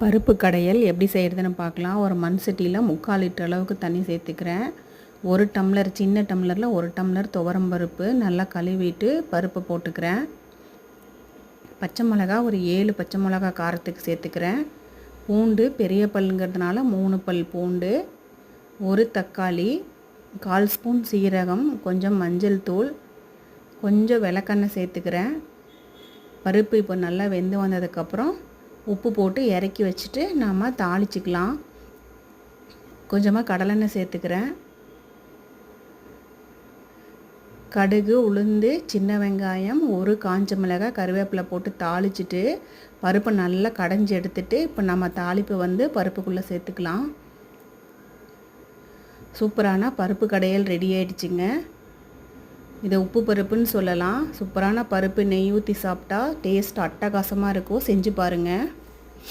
பருப்பு கடையல் எப்படி செய்கிறதுன்னு பார்க்கலாம். ஒரு மண் சட்டியில் முக்கால் லிட்டர் அளவுக்கு தண்ணி சேர்த்துக்கிறேன். ஒரு டம்ளர் சின்ன டம்ளரில் ஒரு டம்ளர் துவரம் பருப்பு நல்லா கழுவிட்டு பருப்பு போட்டுக்கிறேன். பச்சை மிளகா ஒரு ஏழு பச்சை மிளகா காரத்துக்கு சேர்த்துக்கிறேன். பூண்டு பெரிய பல்லுங்கிறதுனால மூணு பல் பூண்டு ஒரு தக்காளி கால் ஸ்பூன் சீரகம் கொஞ்சம் மஞ்சள் தூள் கொஞ்சம் விளக்கெண்ணெய் சேர்த்துக்கிறேன். பருப்பு இப்போ நல்லா வெந்து வந்ததுக்கப்புறம் உப்பு போட்டு இறக்கி வச்சுட்டு நாம் தாளிச்சிக்கலாம். கொஞ்சமாக கடலெண்ணெய் சேர்த்துக்கிறேன். கடுகு உளுந்து சின்ன வெங்காயம் ஒரு காஞ்ச மிளகாய் கருவேப்பிலை போட்டு தாளிச்சிட்டு பருப்பை நல்லா கடைஞ்சி எடுத்துட்டு இப்போ நம்ம தாளிப்பு வந்து பருப்புக்குள்ளே சேர்த்துக்கலாம். சூப்பரான பருப்பு கடையல் ரெடி ஆயிடுச்சுங்க. இதை உப்பு பருப்புன்னு சொல்லலாம். சூப்பரான பருப்பு நெய் ஊற்றி சாப்பிட்டா டேஸ்ட் அட்டகாசமாக இருக்கும். செஞ்சு பாருங்கள்